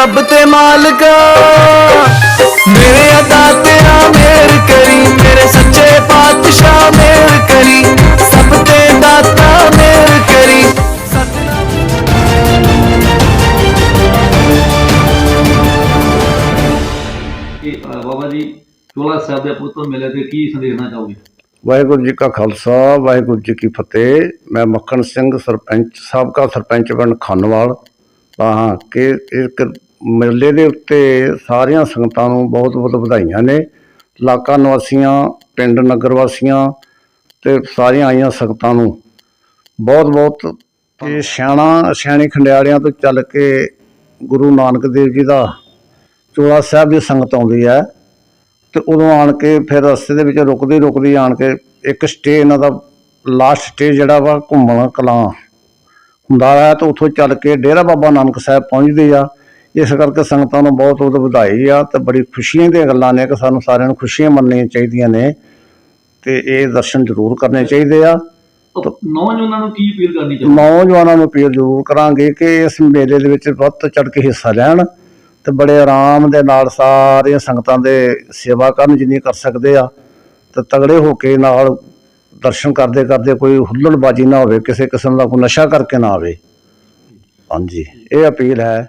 ਸਭ ਤੇ ਮਾਲਕਾ ਮੇਰੇ ਅਦਾ ਤੇਰਾ ਮੇਰ ਕਰੀ ਮੇਰੇ ਸੱਚੇ ਪਾਤਸ਼ਾਹ ਮੇਰ ਕਰੀ ਸਭ ਤੇ ਦਾਤਾ ਮੇਰ ਕਰੀ। ਕਿ ਬਾਬਾ ਜੀ ਚੋਲਾ ਸਾਹਿਬ ਦੇ ਪੁੱਤਰ ਮਿਲੇ ਤੇ ਕੀ ਸੰਦੇਸ਼ ਦੇਣਾ ਚਾਹੋਗੇ? ਵਾਹਿਗੁਰੂ ਜੀ ਕਾ ਖਾਲਸਾ ਵਾਹਿਗੁਰੂ ਜੀ ਕੀ ਫਤਿਹ। ਮੈਂ ਮੱਖਣ ਸਿੰਘ ਸਰਪੰਚ ਸਾਬਕਾ ਸਰਪੰਚ ਪਿੰਡ ਖੰਨਵਾਲ। ਤਾਂ ਕਿ ਇੱਕ ਮੇਲੇ ਦੇ ਉੱਤੇ ਸਾਰੀਆਂ ਸੰਗਤਾਂ ਨੂੰ ਬਹੁਤ ਬਹੁਤ ਵਧਾਈਆਂ ਨੇ। ਇਲਾਕਾ ਨਿਵਾਸੀਆਂ, ਪਿੰਡ ਨਗਰ ਵਾਸੀਆਂ ਤੇ ਸਾਰੀਆਂ ਆਈਆਂ ਸੰਗਤਾਂ ਨੂੰ ਬਹੁਤ ਬਹੁਤ ਤੇ ਸਿਆਣਾ, ਸਿਆਣੇ ਖੰਡਿਆੜਿਆਂ ਤੋਂ ਚੱਲ ਕੇ ਗੁਰੂ ਨਾਨਕ ਦੇਵ ਜੀ ਦਾ ਚੋਲਾ ਸਾਹਿਬ ਦੀ ਸੰਗਤ ਆਉਂਦੀ ਹੈ ਤੇ ਉਦੋਂ ਆਣ ਕੇ ਫਿਰ ਰਸਤੇ ਦੇ ਵਿੱਚ ਰੁਕਦੀ ਰੁਕਦੀ ਆਣ ਕੇ ਇੱਕ ਸਟੇ ਇਹਨਾਂ ਦਾ ਲਾਸਟ ਸਟੇ ਜਿਹੜਾ ਵਾ ਘੁੰਮਣ ਕਲਾਂ ਹੁੰਦਾ ਹੈ ਤੇ ਉੱਥੋਂ ਚੱਲ ਕੇ ਡੇਰਾ ਬਾਬਾ ਨਾਨਕ ਸਾਹਿਬ ਪਹੁੰਚਦੇ ਆ। ਇਸ ਕਰਕੇ ਸੰਗਤਾਂ ਨੂੰ ਬਹੁਤ ਬਹੁਤ ਵਧਾਈ ਆ ਤੇ ਬੜੀ ਖੁਸ਼ੀਆਂ ਦੀਆਂ ਗੱਲਾਂ ਨੇ ਕਿ ਸਾਨੂੰ ਸਾਰਿਆਂ ਨੂੰ ਖੁਸ਼ੀਆਂ ਮੰਨਣੀਆਂ ਚਾਹੀਦੀਆਂ ਨੇ ਤੇ ਇਹ ਦਰਸ਼ਨ ਜ਼ਰੂਰ ਕਰਨੇ ਚਾਹੀਦੇ ਆ। ਨੌਜਵਾਨਾਂ ਨੂੰ ਕੀ ਅਪੀਲ ਕਰਨੀ ਚਾਹੋਗੇ? ਨੌਜਵਾਨਾਂ ਨੂੰ ਅਪੀਲ ਜ਼ਰੂਰ ਕਰਾਂਗੇ ਕਿ ਇਸ ਮੇਲੇ ਦੇ ਵਿੱਚ ਵੱਧ ਚੜ ਕੇ ਹਿੱਸਾ ਲੈਣ ਤੇ ਬੜੇ ਆਰਾਮ ਦੇ ਨਾਲ ਸਾਰੀਆਂ ਸੰਗਤਾਂ ਦੇ ਸੇਵਾ ਕਰਨ ਜਿੰਨੀ ਕਰ ਸਕਦੇ ਆ ਤੇ ਤਗੜੇ ਹੋ ਕੇ ਨਾਲ ਦਰਸ਼ਨ ਕਰਦੇ ਕਰਦੇ ਕੋਈ ਹੁੱਲੜਬਾਜੀ ਨਾ ਹੋਵੇ ਕਿਸੇ ਕਿਸਮ ਦਾ ਕੋਈ ਨਸ਼ਾ ਕਰਕੇ ਨਾ ਆਵੇ। ਹਾਂਜੀ ਇਹ ਅਪੀਲ ਹੈ।